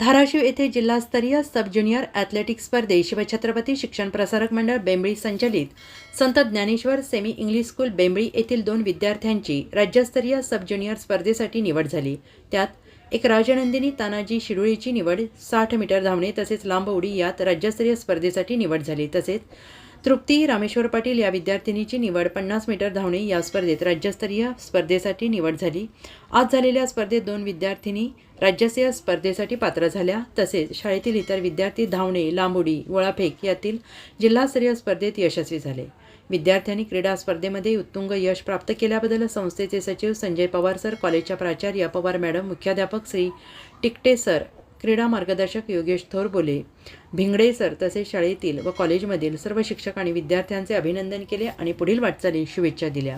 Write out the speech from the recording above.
धाराशिव येथे जिल्हास्तरीय सब junior athletics स्पर्धेत शिवछत्रपती शिक्षण प्रसारक मंडळ बेंबळी संचलित Sant Dnyaneshwar semi English school Bembali येथील दोन विद्यार्थ्यांची राज्यस्तरीय सब ज्युनियर स्पर्धेसाठी निवड झाली. त्यात एक राजनंदिनी तानाजी शिडोळीची निवड साठ मीटर धावणे तसेच लांब उडी यात राज्यस्तरीय स्पर्धेसाठी निवड झाली. तसेच तृप्ती रामेश्वर पाटील या विद्यार्थिनीची निवड पन्नास मीटर धावणे या स्पर्धेत राज्यस्तरीय स्पर्धेसाठी निवड झाली. आज झालेल्या स्पर्धेत दोन विद्यार्थिनी राज्यस्तरीय स्पर्धेसाठी पात्र झाल्या. तसेच शाळेतील इतर विद्यार्थी धावणे लांबुडी गोळाफेक यातील जिल्हास्तरीय स्पर्धेत यशस्वी झाले. विद्यार्थ्यांनी क्रीडा स्पर्धेमध्ये उत्तुंग यश प्राप्त केल्याबद्दल संस्थेचे सचिव संजय पवार सर कॉलेजच्या प्राचार्य पवार मॅडम मुख्याध्यापक श्री टिकटे सर क्रीडा मार्गदर्शक योगेश थोरबोले भिंगडे सर तसेच शाळेतील व कॉलेजमधील सर्व शिक्षक आणि विद्यार्थ्यांचे अभिनंदन केले आणि पुढील वाटचाली शुभेच्छा दिल्या.